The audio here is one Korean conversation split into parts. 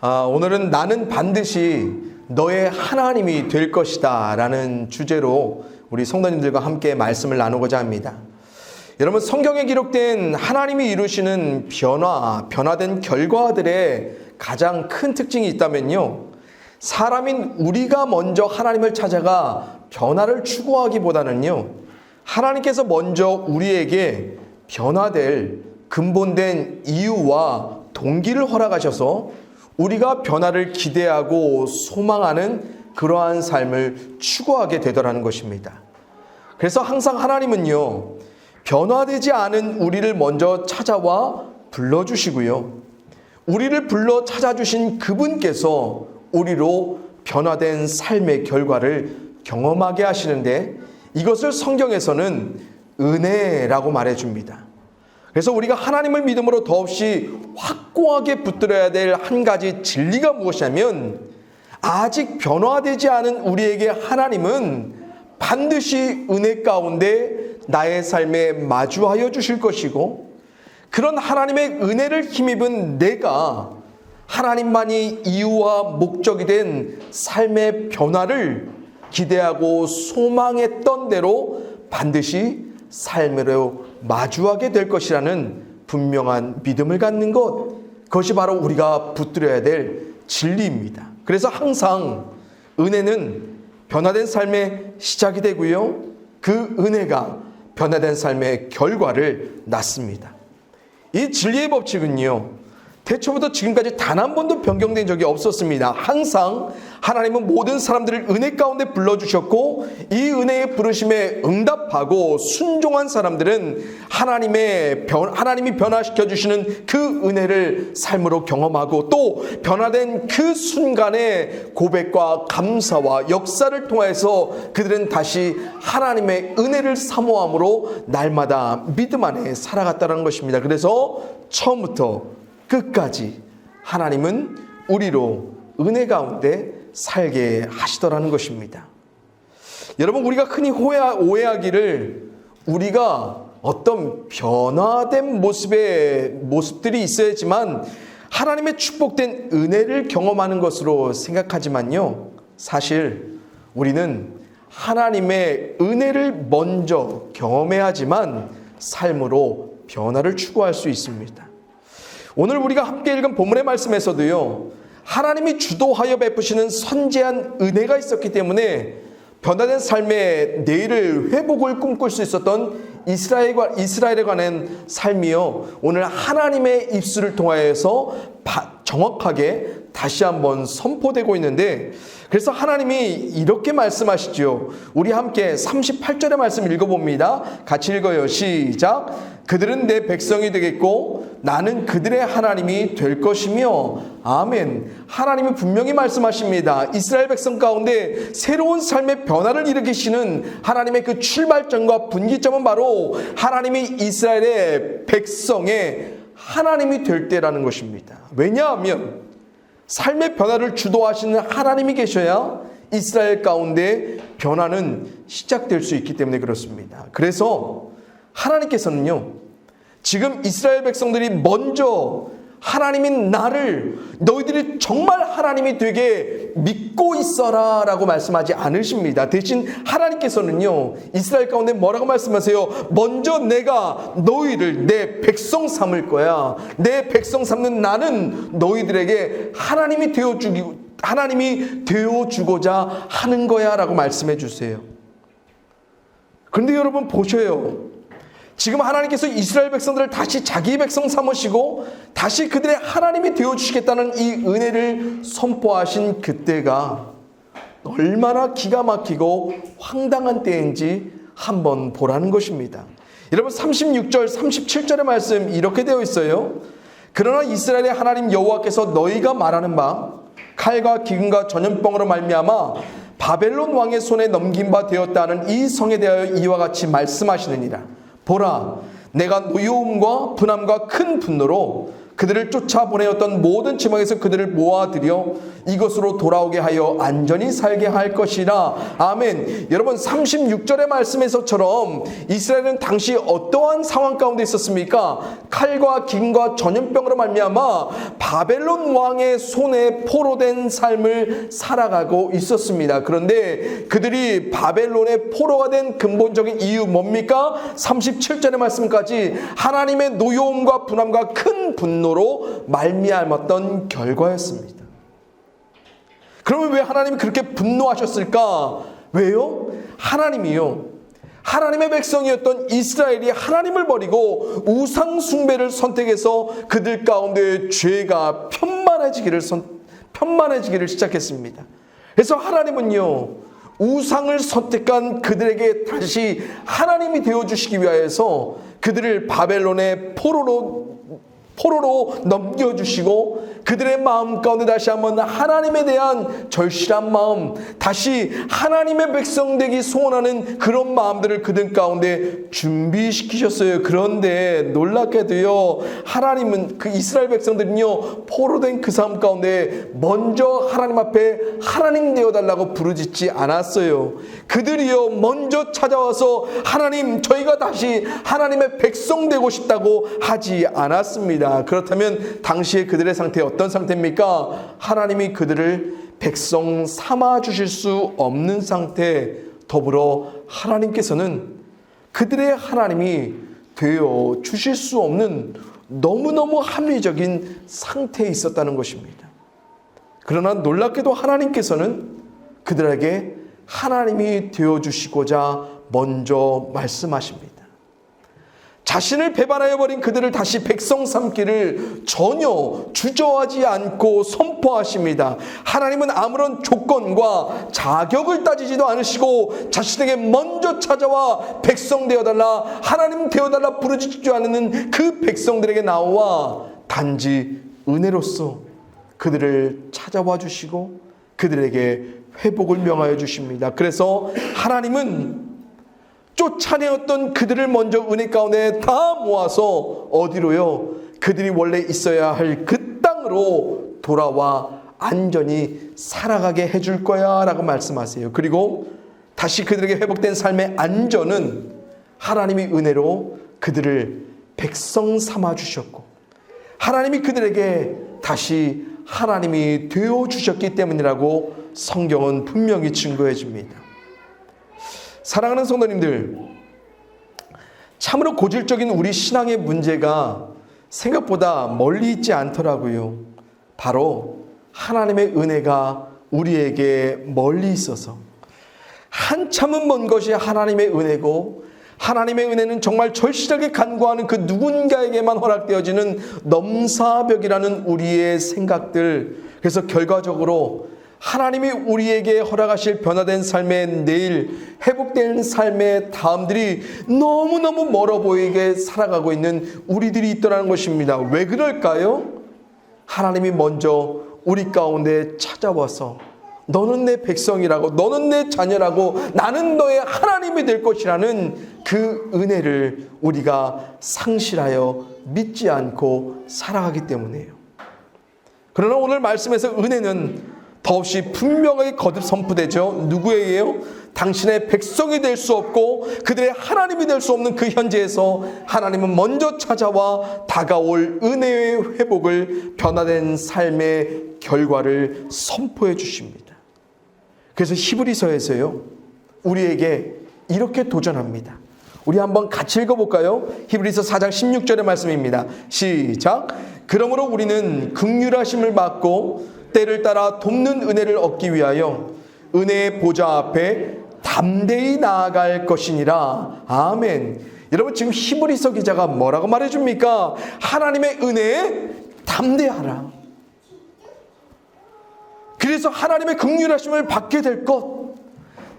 아, 오늘은 나는 반드시 너의 하나님이 될 것이다 라는 주제로 우리 성도님들과 함께 말씀을 나누고자 합니다. 여러분, 성경에 기록된 하나님이 이루시는 변화, 변화된 결과들의 가장 큰 특징이 있다면요. 사람인 우리가 먼저 하나님을 찾아가 변화를 추구하기보다는요. 하나님께서 먼저 우리에게 변화될 근본된 이유와 동기를 허락하셔서 우리가 변화를 기대하고 소망하는 그러한 삶을 추구하게 되더라는 것입니다. 그래서 항상 하나님은요, 변화되지 않은 우리를 먼저 찾아와 불러주시고요. 우리를 불러 찾아주신 그분께서 우리로 변화된 삶의 결과를 경험하게 하시는데 이것을 성경에서는 은혜라고 말해줍니다. 그래서 우리가 하나님을 믿음으로 더없이 확고하게 붙들어야 될 한 가지 진리가 무엇이냐면 아직 변화되지 않은 우리에게 하나님은 반드시 은혜 가운데 나의 삶에 마주하여 주실 것이고 그런 하나님의 은혜를 힘입은 내가 하나님만이 이유와 목적이 된 삶의 변화를 기대하고 소망했던 대로 반드시 삶으로 마주하게 될 것이라는 분명한 믿음을 갖는 것, 그것이 바로 우리가 붙들어야 될 진리입니다. 그래서 항상 은혜는 변화된 삶의 시작이 되고요. 그 은혜가 변화된 삶의 결과를 낳습니다. 이 진리의 법칙은요. 태초부터 지금까지 단 한 번도 변경된 적이 없었습니다. 항상 하나님은 모든 사람들을 은혜 가운데 불러주셨고 이 은혜의 부르심에 응답 하고 순종한 사람들은 하나님의 변, 하나님이 변화시켜 주시는 그 은혜를 삶으로 경험하고 또 변화된 그 순간의 고백과 감사와 역사를 통해서 그들은 다시 하나님의 은혜를 사모함으로 날마다 믿음 안에 살아갔다는 것입니다. 그래서 처음부터 끝까지 하나님은 우리로 은혜 가운데 살게 하시더라는 것입니다. 여러분, 우리가 흔히 오해하기를 우리가 어떤 변화된 모습의 모습들이 있어야지만 하나님의 축복된 은혜를 경험하는 것으로 생각하지만요. 사실 우리는 하나님의 은혜를 먼저 경험해야지만 삶으로 변화를 추구할 수 있습니다. 오늘 우리가 함께 읽은 본문의 말씀에서도요, 하나님이 주도하여 베푸시는 선제한 은혜가 있었기 때문에 변화된 삶의 내일을 회복을 꿈꿀 수 있었던 이스라엘과 이스라엘에 관한 삶이요. 오늘 하나님의 입술을 통하여서 정확하게 다시 한번 선포되고 있는데 그래서 하나님이 이렇게 말씀하시죠. 우리 함께 38절의 말씀 읽어봅니다. 같이 읽어요. 시작. 그들은 내 백성이 되겠고 나는 그들의 하나님이 될 것이며 아멘. 하나님이 분명히 말씀하십니다. 이스라엘 백성 가운데 새로운 삶의 변화를 일으키시는 하나님의 그 출발점과 분기점은 바로 하나님이 이스라엘의 백성의 하나님이 될 때라는 것입니다. 왜냐하면 삶의 변화를 주도하시는 하나님이 계셔야 이스라엘 가운데 변화는 시작될 수 있기 때문에 그렇습니다. 그래서 하나님께서는요, 지금 이스라엘 백성들이 먼저 하나님인 나를 너희들이 정말 하나님이 되게 믿고 있어라 라고 말씀하지 않으십니다. 대신 하나님께서는요, 이스라엘 가운데 뭐라고 말씀하세요? 먼저 내가 너희를 내 백성 삼을 거야. 내 백성 삼는 나는 너희들에게 하나님이 되어주기, 하나님이 되어주고자 하는 거야 라고 말씀해 주세요. 그런데 여러분 보셔요. 지금 하나님께서 이스라엘 백성들을 다시 자기 백성 삼으시고 다시 그들의 하나님이 되어 주시겠다는 이 은혜를 선포하신 그때가 얼마나 기가 막히고 황당한 때인지 한번 보라는 것입니다. 여러분 36절 37절의 말씀 이렇게 되어 있어요. 그러나 이스라엘의 하나님 여호와께서 너희가 말하는 바 칼과 기근과 전염병으로 말미암아 바벨론 왕의 손에 넘긴 바 되었다는 이 성에 대하여 이와 같이 말씀하시느니라. 보라, 내가 노여움과 분함과 큰 분노로 그들을 쫓아보내었던 모든 지방에서 그들을 모아들여 이것으로 돌아오게 하여 안전히 살게 할 것이라. 아멘. 여러분 36절의 말씀에서처럼 이스라엘은 당시 어떠한 상황 가운데 있었습니까? 칼과 김과 전염병으로 말미암아 바벨론 왕의 손에 포로된 삶을 살아가고 있었습니다. 그런데 그들이 바벨론의 포로가 된 근본적인 이유 뭡니까? 37절의 말씀까지 하나님의 노여움과 분함과 큰 분노로 말미암았던 결과였습니다. 그러면 왜 하나님이 그렇게 분노하셨을까? 왜요? 하나님이요. 하나님의 백성이었던 이스라엘이 하나님을 버리고 우상 숭배를 선택해서 그들 가운데 죄가 편만해지기를 선, 편만해지기를 시작했습니다. 그래서 하나님은요. 우상을 선택한 그들에게 다시 하나님이 되어 주시기 위하여서 그들을 바벨론의 포로로 포로로 넘겨주시고 그들의 마음 가운데 다시 한번 하나님에 대한 절실한 마음, 다시 하나님의 백성 되기 소원하는 그런 마음들을 그들 가운데 준비시키셨어요. 그런데 놀랍게도요, 하나님은 그 이스라엘 백성들은요, 포로된 그 삶 가운데 먼저 하나님 앞에 하나님 되어달라고 부르짖지 않았어요. 그들이요, 먼저 찾아와서 하나님, 저희가 다시 하나님의 백성 되고 싶다고 하지 않았습니다. 그렇다면 당시에 그들의 상태 어떤 상태입니까? 하나님이 그들을 백성 삼아 주실 수 없는 상태 더불어 하나님께서는 그들의 하나님이 되어 주실 수 없는 너무너무 합리적인 상태에 있었다는 것입니다. 그러나 놀랍게도 하나님께서는 그들에게 하나님이 되어 주시고자 먼저 말씀하십니다. 자신을 배반하여 버린 그들을 다시 백성 삼기를 전혀 주저하지 않고 선포하십니다. 하나님은 아무런 조건과 자격을 따지지도 않으시고 자신에게 먼저 찾아와 백성 되어달라 하나님 되어달라 부르짖지 않는 그 백성들에게 나와 단지 은혜로서 그들을 찾아와 주시고 그들에게 회복을 명하여 주십니다. 그래서 하나님은 쫓아내었던 그들을 먼저 은혜 가운데 다 모아서 어디로요? 그들이 원래 있어야 할 그 땅으로 돌아와 안전히 살아가게 해줄 거야 라고 말씀하세요. 그리고 다시 그들에게 회복된 삶의 안전은 하나님이 은혜로 그들을 백성 삼아 주셨고 하나님이 그들에게 다시 하나님이 되어 주셨기 때문이라고 성경은 분명히 증거해 줍니다. 사랑하는 성도님들, 참으로 고질적인 우리 신앙의 문제가 생각보다 멀리 있지 않더라고요. 바로 하나님의 은혜가 우리에게 멀리 있어서 한참은 먼 것이 하나님의 은혜고 하나님의 은혜는 정말 절실하게 간구하는 그 누군가에게만 허락되어지는 넘사벽이라는 우리의 생각들. 그래서 결과적으로 하나님이 우리에게 허락하실 변화된 삶의 내일, 회복된 삶의 다음들이 너무너무 멀어 보이게 살아가고 있는 우리들이 있더라는 것입니다. 왜 그럴까요? 하나님이 먼저 우리 가운데 찾아와서 너는 내 백성이라고, 너는 내 자녀라고, 나는 너의 하나님이 될 것이라는 그 은혜를 우리가 상실하여 믿지 않고 살아가기 때문이에요. 그러나 오늘 말씀에서 은혜는 더없이 분명하게 거듭 선포되죠. 누구에게요? 당신의 백성이 될 수 없고 그들의 하나님이 될 수 없는 그 현재에서 하나님은 먼저 찾아와 다가올 은혜의 회복을 변화된 삶의 결과를 선포해 주십니다. 그래서 히브리서에서요. 우리에게 이렇게 도전합니다. 우리 한번 같이 읽어볼까요? 히브리서 4장 16절의 말씀입니다. 시작. 그러므로 우리는 극률하심을 받고 때를 따라 돕는 은혜를 얻기 위하여 은혜의 보좌 앞에 담대히 나아갈 것이니라. 아멘. 여러분 지금 히브리서 기자가 뭐라고 말해 줍니까? 하나님의 은혜에 담대하라. 그래서 하나님의 극률하심을 받게 될 것.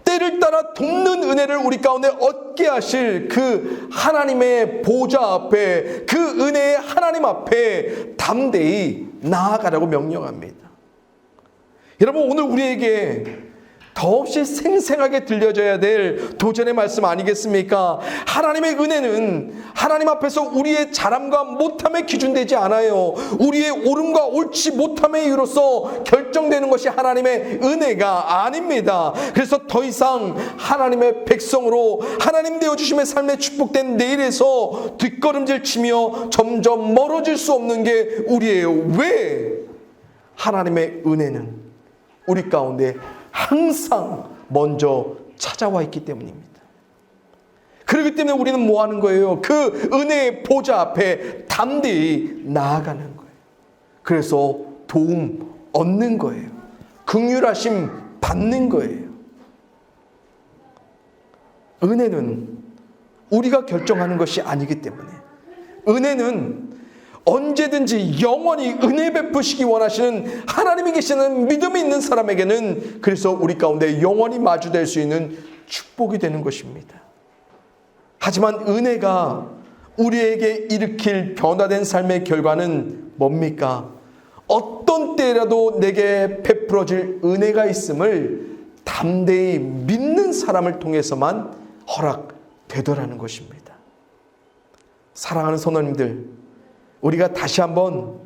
때를 따라 돕는 은혜를 우리 가운데 얻게 하실 그 하나님의 보좌 앞에 그 은혜의 하나님 앞에 담대히 나아가라고 명령합니다. 여러분 오늘 우리에게 더없이 생생하게 들려져야 될 도전의 말씀 아니겠습니까? 하나님의 은혜는 하나님 앞에서 우리의 잘함과 못함에 기준되지 않아요. 우리의 옳음과 옳지 못함의 이유로서 결정되는 것이 하나님의 은혜가 아닙니다. 그래서 더 이상 하나님의 백성으로 하나님 되어 주심의 삶에 축복된 내일에서 뒷걸음질 치며 점점 멀어질 수 없는 게 우리예요. 왜? 하나님의 은혜는 우리 가운데 항상 먼저 찾아와 있기 때문입니다. 그렇기 때문에 우리는 뭐 하는 거예요? 그 은혜의 보좌 앞에 담대히 나아가는 거예요. 그래서 도움 얻는 거예요. 긍휼하심 받는 거예요. 은혜는 우리가 결정하는 것이 아니기 때문에 은혜는 언제든지 영원히 은혜 베푸시기 원하시는 하나님이 계시는 믿음이 있는 사람에게는 그래서 우리 가운데 영원히 마주될 수 있는 축복이 되는 것입니다. 하지만 은혜가 우리에게 일으킬 변화된 삶의 결과는 뭡니까? 어떤 때라도 내게 베풀어질 은혜가 있음을 담대히 믿는 사람을 통해서만 허락되더라는 것입니다. 사랑하는 선원님들, 우리가 다시 한번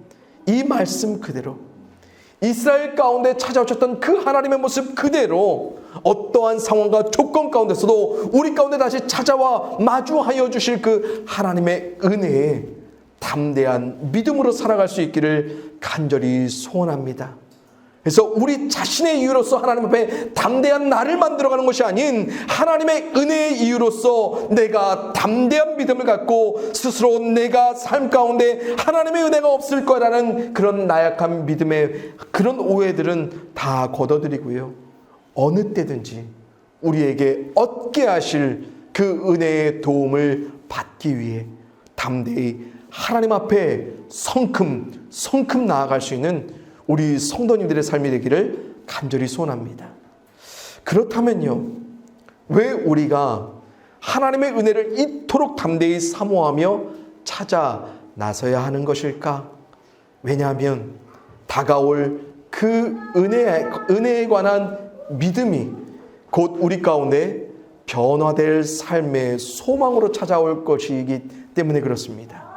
이 말씀 그대로 이스라엘 가운데 찾아오셨던 그 하나님의 모습 그대로 어떠한 상황과 조건 가운데서도 우리 가운데 다시 찾아와 마주하여 주실 그 하나님의 은혜에 담대한 믿음으로 살아갈 수 있기를 간절히 소원합니다. 그래서 우리 자신의 이유로서 하나님 앞에 담대한 나를 만들어가는 것이 아닌 하나님의 은혜의 이유로서 내가 담대한 믿음을 갖고 스스로 내가 삶 가운데 하나님의 은혜가 없을 거라는 그런 나약한 믿음의 그런 오해들은 다 걷어들이고요. 어느 때든지 우리에게 얻게 하실 그 은혜의 도움을 받기 위해 담대히 하나님 앞에 성큼 성큼 나아갈 수 있는 우리 성도님들의 삶이 되기를 간절히 소원합니다. 그렇다면요, 왜 우리가 하나님의 은혜를 이토록 담대히 사모하며 찾아 나서야 하는 것일까? 왜냐하면 다가올 그 은혜, 은혜에 관한 믿음이 곧 우리 가운데 변화될 삶의 소망으로 찾아올 것이기 때문에 그렇습니다.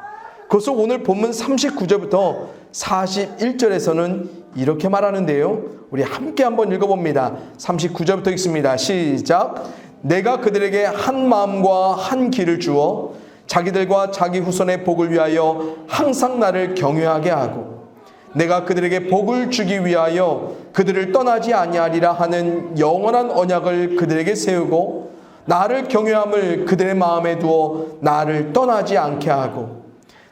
그것을 오늘 본문 39절부터 41절에서는 이렇게 말하는데요. 우리 함께 한번 읽어봅니다. 39절부터 읽습니다. 시작. 내가 그들에게 한 마음과 한 길을 주어 자기들과 자기 후손의 복을 위하여 항상 나를 경외하게 하고 내가 그들에게 복을 주기 위하여 그들을 떠나지 아니하리라 하는 영원한 언약을 그들에게 세우고 나를 경외함을 그들의 마음에 두어 나를 떠나지 않게 하고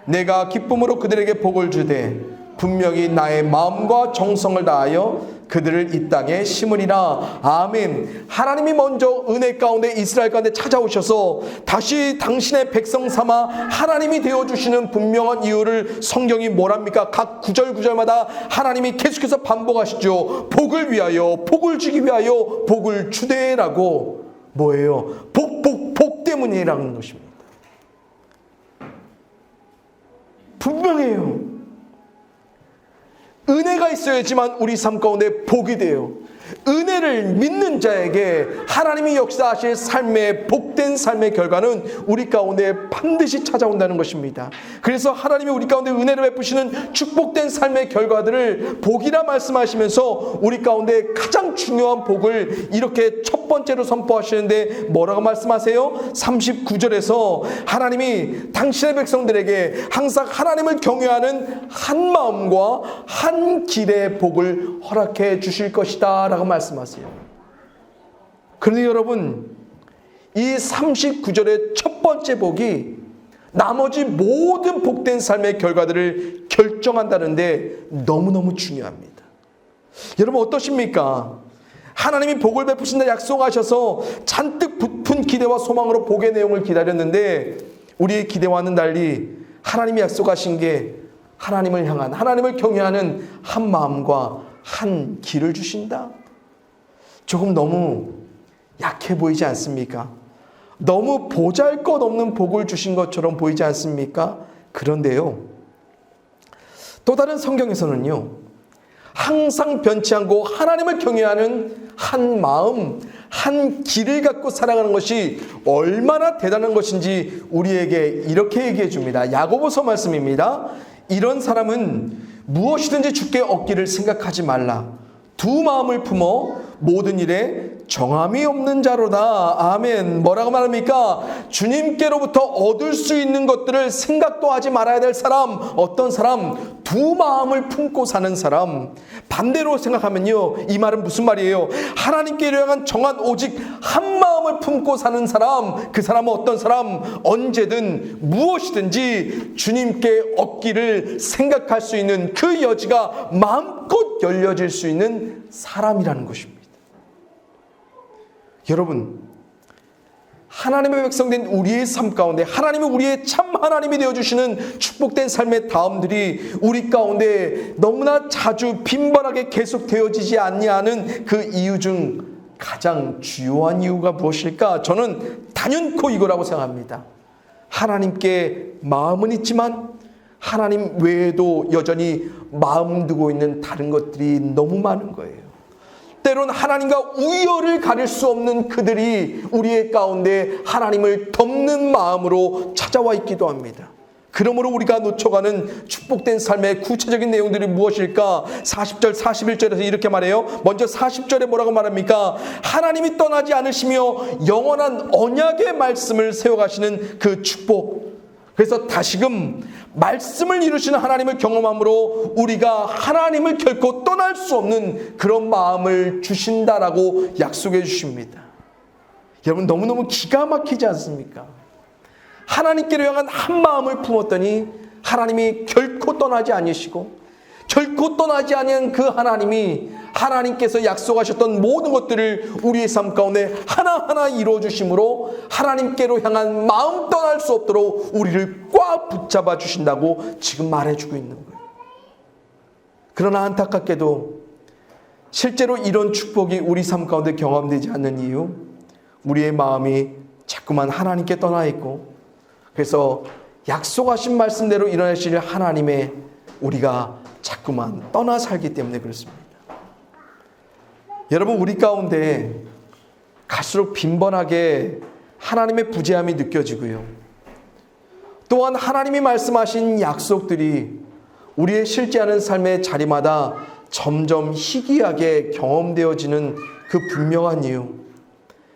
내가 기쁨으로 그들에게 복을 주되 분명히 나의 마음과 정성을 다하여 그들을 이 땅에 심으리라. 아멘. 하나님이 먼저 은혜 가운데 이스라엘 가운데 찾아오셔서 다시 당신의 백성 삼아 하나님이 되어 주시는 분명한 이유를 성경이 뭐랍니까? 각 구절 구절마다 하나님이 계속해서 반복하시죠. 복을 위하여 복을 주기 위하여 복을 주되라고 뭐예요? 복 복 복 때문이라는 것입니다. 분명해요. 은혜가 있어야지만 우리 삶 가운데 복이 돼요. 은혜를 믿는 자에게 하나님이 역사하실 삶의 복된 삶의 결과는 우리 가운데 반드시 찾아온다는 것입니다. 그래서 하나님이 우리 가운데 은혜를 베푸시는 축복된 삶의 결과들을 복이라 말씀하시면서 우리 가운데 가장 중요한 복을 이렇게 첫 번째로 선포하시는데 뭐라고 말씀하세요? 39절에서 하나님이 당신의 백성들에게 항상 하나님을 경외하는 한 마음과 한 길의 복을 허락해 주실 것이다 라고 말씀하세요. 그런데 여러분, 이 39절의 첫 번째 복이 나머지 모든 복된 삶의 결과들을 결정한다는데 너무너무 중요합니다. 여러분 어떠십니까? 하나님이 복을 베푸신다 약속하셔서 잔뜩 부푼 기대와 소망으로 복의 내용을 기다렸는데 우리의 기대와는 달리 하나님이 약속하신 게 하나님을 향한 하나님을 경외하는 한 마음과 한 길을 주신다. 조금 너무 약해 보이지 않습니까? 너무 보잘 것 없는 복을 주신 것처럼 보이지 않습니까? 그런데요. 또 다른 성경에서는요. 항상 변치 않고 하나님을 경외하는 한 마음, 한 길을 갖고 살아가는 것이 얼마나 대단한 것인지 우리에게 이렇게 얘기해 줍니다. 야고보서 말씀입니다. 이런 사람은 무엇이든지 주께 얻기를 생각하지 말라. 두 마음을 품어 모든 일에 정함이 없는 자로다. 아멘. 뭐라고 말합니까? 주님께로부터 얻을 수 있는 것들을 생각도 하지 말아야 될 사람. 어떤 사람? 두 마음을 품고 사는 사람. 반대로 생각하면요. 이 말은 무슨 말이에요? 하나님께 향한 정한 오직 한 마음을 품고 사는 사람. 그 사람은 어떤 사람? 언제든 무엇이든지 주님께 얻기를 생각할 수 있는 그 여지가 마음껏 열려질 수 있는 사람이라는 것입니다. 여러분, 하나님의 백성된 우리의 삶 가운데 하나님이 우리의 참 하나님이 되어 주시는 축복된 삶의 다음들이 우리 가운데 너무나 자주 빈번하게 계속 되어지지 않냐는 그 이유 중 가장 주요한 이유가 무엇일까? 저는 단연코 이거라고 생각합니다. 하나님께 마음은 있지만 하나님 외에도 여전히 마음 두고 있는 다른 것들이 너무 많은 거예요. 때론 하나님과 우열을 가릴 수 없는 그들이 우리의 가운데 하나님을 덮는 마음으로 찾아와 있기도 합니다. 그러므로 우리가 놓쳐가는 축복된 삶의 구체적인 내용들이 무엇일까? 40절, 41절에서 이렇게 말해요. 먼저 40절에 뭐라고 말합니까? 하나님이 떠나지 않으시며 영원한 언약의 말씀을 세워가시는 그 축복. 그래서 다시금 말씀을 이루시는 하나님을 경험함으로 우리가 하나님을 결코 떠날 수 없는 그런 마음을 주신다라고 약속해 주십니다. 여러분 너무너무 기가 막히지 않습니까? 하나님께로 향한 한 마음을 품었더니 하나님이 결코 떠나지 아니시고 결코 떠나지 아니한 그 하나님이 하나님께서 약속하셨던 모든 것들을 우리의 삶 가운데 하나하나 이루어 주심으로 하나님께로 향한 마음 떠날 수 없도록 우리를 꽉 붙잡아 주신다고 지금 말해 주고 있는 거예요. 그러나 안타깝게도 실제로 이런 축복이 우리 삶 가운데 경험되지 않는 이유 우리의 마음이 자꾸만 하나님께 떠나 있고 그래서 약속하신 말씀대로 일어나실 하나님의 우리가 자꾸만 떠나 살기 때문에 그렇습니다. 여러분 우리 가운데 갈수록 빈번하게 하나님의 부재함이 느껴지고요. 또한 하나님이 말씀하신 약속들이 우리의 실제하는 삶의 자리마다 점점 희귀하게 경험되어지는 그 분명한 이유.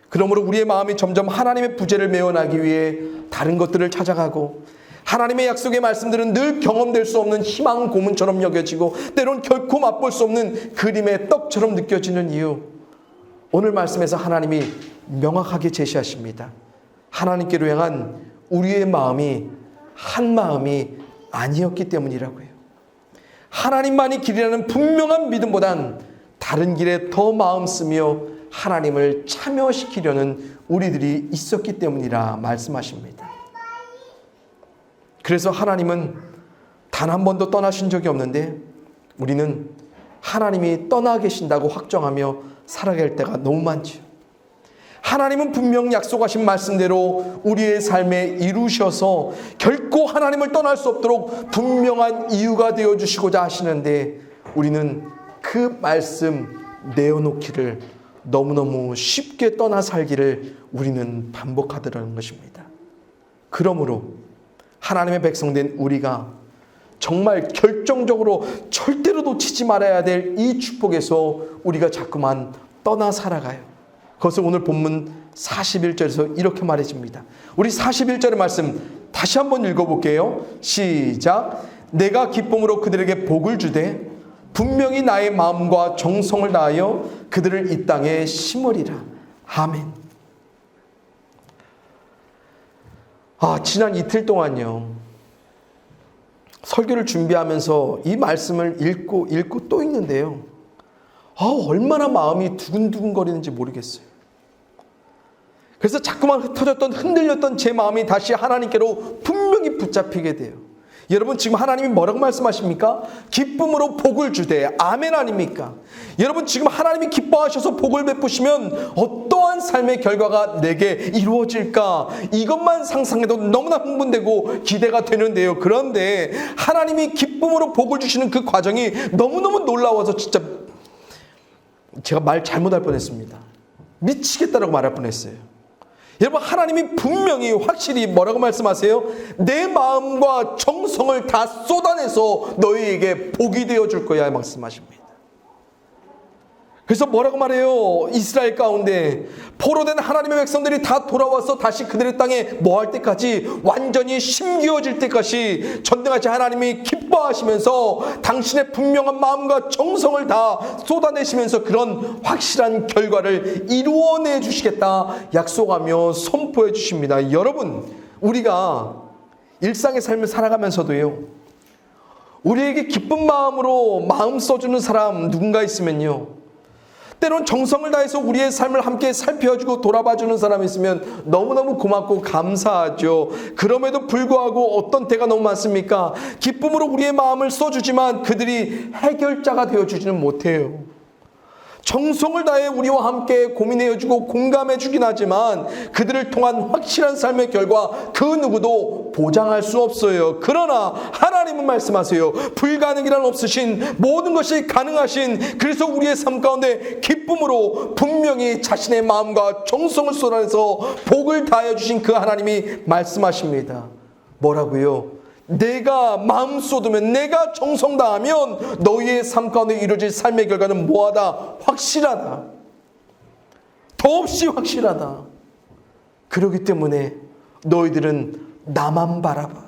그러므로 우리의 마음이 점점 하나님의 부재를 메워나기 위해 다른 것들을 찾아가고 하나님의 약속의 말씀들은 늘 경험될 수 없는 희망 고문처럼 여겨지고 때론 결코 맛볼 수 없는 그림의 떡처럼 느껴지는 이유. 오늘 말씀에서 하나님이 명확하게 제시하십니다. 하나님께로 향한 우리의 마음이 한 마음이 아니었기 때문이라고요. 하나님만이 길이라는 분명한 믿음보단 다른 길에 더 마음 쓰며 하나님을 참여시키려는 우리들이 있었기 때문이라 말씀하십니다. 그래서 하나님은 단 한 번도 떠나신 적이 없는데 우리는 하나님이 떠나 계신다고 확정하며 살아갈 때가 너무 많죠. 하나님은 분명 약속하신 말씀대로 우리의 삶에 이루셔서 결코 하나님을 떠날 수 없도록 분명한 이유가 되어 주시고자 하시는데 우리는 그 말씀 내어놓기를 너무너무 쉽게 떠나 살기를 우리는 반복하더라는 것입니다. 그러므로 하나님의 백성된 우리가 정말 결정적으로 절대로 놓치지 말아야 될 이 축복에서 우리가 자꾸만 떠나 살아가요. 그것을 오늘 본문 41절에서 이렇게 말해줍니다. 우리 41절의 말씀 다시 한번 읽어볼게요. 시작. 내가 기쁨으로 그들에게 복을 주되 분명히 나의 마음과 정성을 다하여 그들을 이 땅에 심으리라. 아멘. 아, 지난 이틀 동안요. 설교를 준비하면서 이 말씀을 읽고 읽고 또 읽는데요. 아, 얼마나 마음이 두근두근거리는지 모르겠어요. 그래서 자꾸만 흩어졌던 흔들렸던 제 마음이 다시 하나님께로 분명히 붙잡히게 돼요. 여러분 지금 하나님이 뭐라고 말씀하십니까? 기쁨으로 복을 주되 아멘 아닙니까? 여러분 지금 하나님이 기뻐하셔서 복을 베푸시면 어떠한 삶의 결과가 내게 이루어질까? 이것만 상상해도 너무나 흥분되고 기대가 되는데요. 그런데 하나님이 기쁨으로 복을 주시는 그 과정이 너무너무 놀라워서 진짜 제가 말 잘못할 뻔했습니다. 미치겠다라고 말할 뻔했어요. 여러분 하나님이 분명히 확실히 뭐라고 말씀하세요? 내 마음과 정성을 다 쏟아내서 너희에게 복이 되어 줄 거야 말씀하십니다. 그래서 뭐라고 말해요? 이스라엘 가운데 포로된 하나님의 백성들이 다 돌아와서 다시 그들의 땅에 뭐할 때까지 완전히 심기어질 때까지 전등하시 하나님이 기뻐하시면서 당신의 분명한 마음과 정성을 다 쏟아내시면서 그런 확실한 결과를 이루어내 주시겠다 약속하며 선포해 주십니다. 여러분, 우리가 일상의 삶을 살아가면서도요. 우리에게 기쁜 마음으로 마음 써주는 사람 누군가 있으면요. 때론 정성을 다해서 우리의 삶을 함께 살펴주고 돌아봐주는 사람이 있으면 너무너무 고맙고 감사하죠. 그럼에도 불구하고 어떤 때가 너무 많습니까? 기쁨으로 우리의 마음을 써주지만 그들이 해결자가 되어주지는 못해요. 정성을 다해 우리와 함께 고민해 주고 공감해 주긴 하지만 그들을 통한 확실한 삶의 결과 그 누구도 보장할 수 없어요. 그러나 하나님은 말씀하세요. 불가능이란 없으신 모든 것이 가능하신 그래서 우리의 삶 가운데 기쁨으로 분명히 자신의 마음과 정성을 쏟아내서 복을 다해 주신 그 하나님이 말씀하십니다. 뭐라고요? 내가 마음 쏟으면 내가 정성 다하면 너희의 삶 가운데 이루어질 삶의 결과는 뭐하다? 확실하다. 더없이 확실하다. 그렇기 때문에 너희들은 나만 바라봐.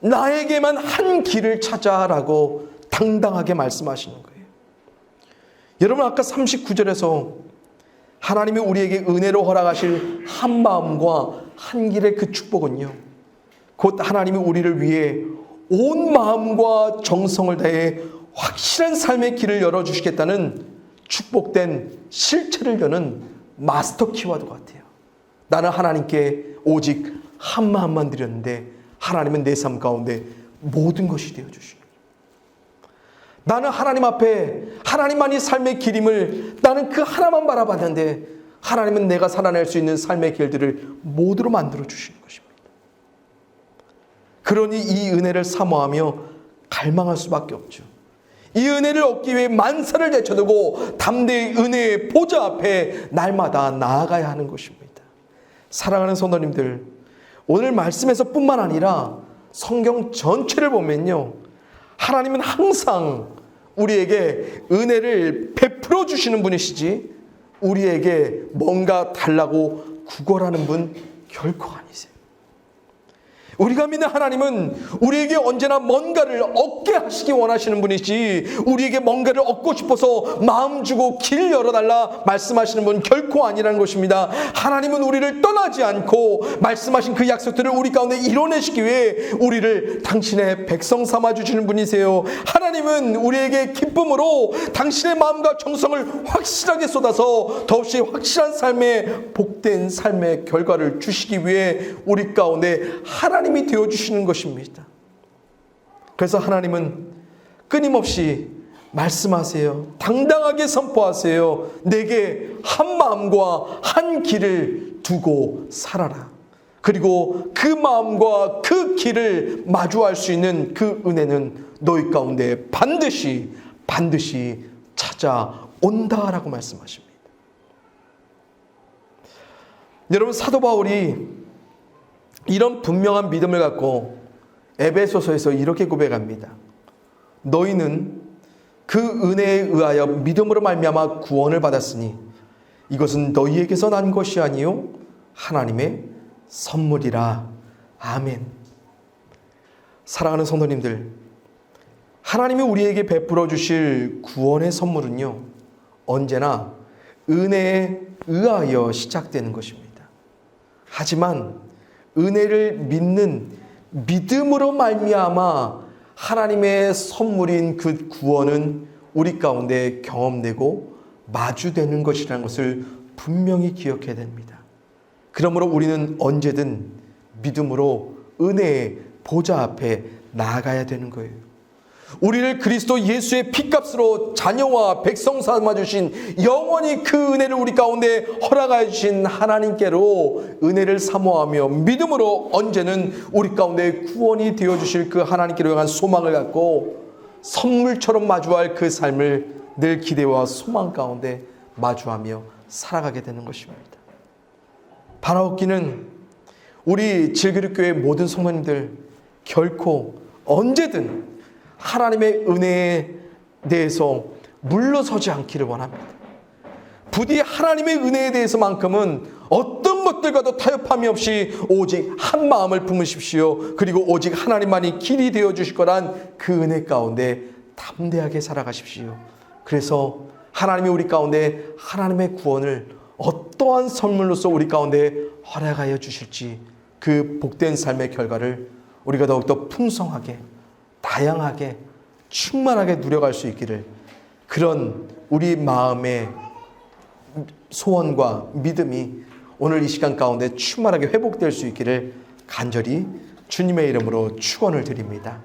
나에게만 한 길을 찾아라고 당당하게 말씀하시는 거예요. 여러분 아까 39절에서 하나님이 우리에게 은혜로 허락하실 한 마음과 한 길의 그 축복은요. 곧 하나님이 우리를 위해 온 마음과 정성을 다해 확실한 삶의 길을 열어주시겠다는 축복된 실체를 여는 마스터 키워드 같아요. 나는 하나님께 오직 한 마음만 드렸는데 하나님은 내 삶 가운데 모든 것이 되어주시는 나는 하나님 앞에 하나님만이 삶의 길임을 나는 그 하나만 바라봤는데 하나님은 내가 살아낼 수 있는 삶의 길들을 모두로 만들어 주시는 것입니다. 그러니 이 은혜를 사모하며 갈망할 수밖에 없죠. 이 은혜를 얻기 위해 만사를 제쳐두고 담대히 은혜의 보좌 앞에 날마다 나아가야 하는 것입니다. 사랑하는 성도님들, 오늘 말씀에서 뿐만 아니라 성경 전체를 보면요. 하나님은 항상 우리에게 은혜를 베풀어 주시는 분이시지 우리에게 뭔가 달라고 구걸하는 분 결코 아니세요. 우리가 믿는 하나님은 우리에게 언제나 뭔가를 얻게 하시기 원하시는 분이지 우리에게 뭔가를 얻고 싶어서 마음 주고 길 열어달라 말씀하시는 분 결코 아니라는 것입니다. 하나님은 우리를 떠나지 않고 말씀하신 그 약속들을 우리 가운데 이뤄내시기 위해 우리를 당신의 백성 삼아 주시는 분이세요. 하나님은 우리에게 기쁨으로 당신의 마음과 정성을 확실하게 쏟아서 더없이 확실한 삶의 복된 삶의 결과를 주시기 위해 우리 가운데 하나님 하나님이 되어주시는 것입니다. 그래서 하나님은 끊임없이 말씀하세요. 당당하게 선포하세요. 내게 한 마음과 한 길을 두고 살아라. 그리고 그 마음과 그 길을 마주할 수 있는 그 은혜는 너희 가운데 반드시, 반드시 찾아온다라고 말씀하십니다. 여러분, 사도 바울이 이런 분명한 믿음을 갖고 에베소서에서 이렇게 고백합니다. 너희는 그 은혜에 의하여 믿음으로 말미암아 구원을 받았으니 이것은 너희에게서 난 것이 아니요 하나님의 선물이라. 아멘. 사랑하는 성도님들, 하나님이 우리에게 베풀어 주실 구원의 선물은요. 언제나 은혜에 의하여 시작되는 것입니다. 하지만 은혜를 믿는 믿음으로 말미암아 하나님의 선물인 그 구원은 우리 가운데 경험되고 마주되는 것이라는 것을 분명히 기억해야 됩니다. 그러므로 우리는 언제든 믿음으로 은혜의 보좌 앞에 나아가야 되는 거예요. 우리를 그리스도 예수의 피값으로 자녀와 백성 삼아 주신 영원히 그 은혜를 우리 가운데 허락하여 주신 하나님께로 은혜를 사모하며 믿음으로 언제는 우리 가운데 구원이 되어 주실 그 하나님께로 향한 소망을 갖고 선물처럼 마주할 그 삶을 늘 기대와 소망 가운데 마주하며 살아가게 되는 것입니다. 바라옵기는 우리 질그릇교회 모든 성도님들 결코 언제든 하나님의 은혜에 대해서 물러서지 않기를 원합니다. 부디 하나님의 은혜에 대해서만큼은 어떤 것들과도 타협함이 없이 오직 한 마음을 품으십시오. 그리고 오직 하나님만이 길이 되어 주실 거란 그 은혜 가운데 담대하게 살아가십시오. 그래서 하나님이 우리 가운데 하나님의 구원을 어떠한 선물로서 우리 가운데 허락하여 주실지 그 복된 삶의 결과를 우리가 더욱더 풍성하게 다양하게 충만하게 누려갈 수 있기를 그런 우리 마음의 소원과 믿음이 오늘 이 시간 가운데 충만하게 회복될 수 있기를 간절히 주님의 이름으로 축원을 드립니다.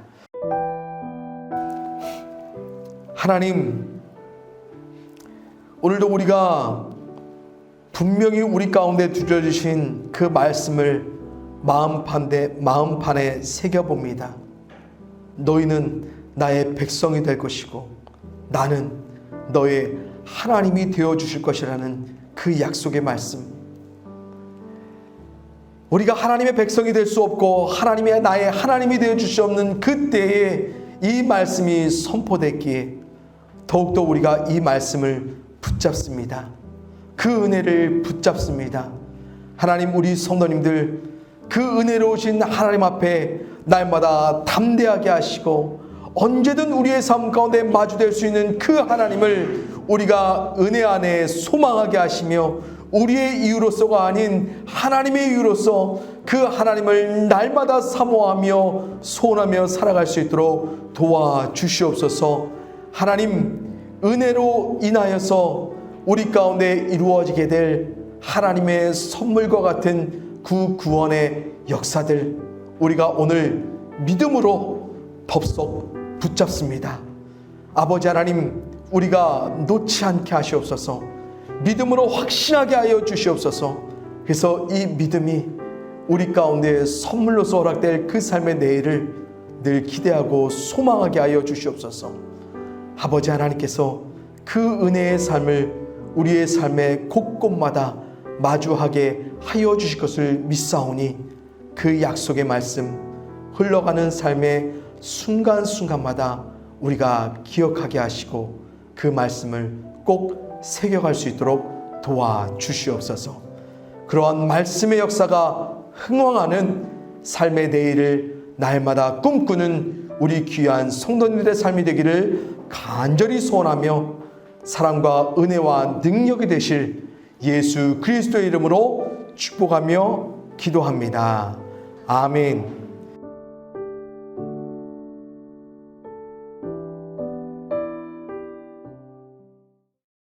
하나님 오늘도 우리가 분명히 우리 가운데 두려주신 그 말씀을 마음판에 마음판에 새겨 봅니다. 너희는 나의 백성이 될 것이고 나는 너의 하나님이 되어 주실 것이라는 그 약속의 말씀. 우리가 하나님의 백성이 될 수 없고 하나님의 나의 하나님이 되어 주시 없는 그때에 이 말씀이 선포됐기에 더욱더 우리가 이 말씀을 붙잡습니다. 그 은혜를 붙잡습니다. 하나님 우리 성도님들 그 은혜로우신 하나님 앞에 날마다 담대하게 하시고 언제든 우리의 삶 가운데 마주될 수 있는 그 하나님을 우리가 은혜 안에 소망하게 하시며 우리의 이유로서가 아닌 하나님의 이유로서 그 하나님을 날마다 사모하며 소원하며 살아갈 수 있도록 도와주시옵소서. 하나님 은혜로 인하여서 우리 가운데 이루어지게 될 하나님의 선물과 같은 그 구원의 역사들 우리가 오늘 믿음으로 덥석 붙잡습니다. 아버지 하나님 우리가 놓지 않게 하시옵소서 믿음으로 확신하게 하여 주시옵소서 그래서 이 믿음이 우리 가운데 선물로서 허락될 그 삶의 내일을 늘 기대하고 소망하게 하여 주시옵소서 아버지 하나님께서 그 은혜의 삶을 우리의 삶의 곳곳마다 마주하게 하여 주실 것을 믿사오니 그 약속의 말씀 흘러가는 삶의 순간순간마다 우리가 기억하게 하시고 그 말씀을 꼭 새겨갈 수 있도록 도와주시옵소서. 그러한 말씀의 역사가 흥왕하는 삶의 내일을 날마다 꿈꾸는 우리 귀한 성도님들의 삶이 되기를 간절히 소원하며 사랑과 은혜와 능력이 되실 예수 그리스도의 이름으로 축복하며 기도합니다. 아멘.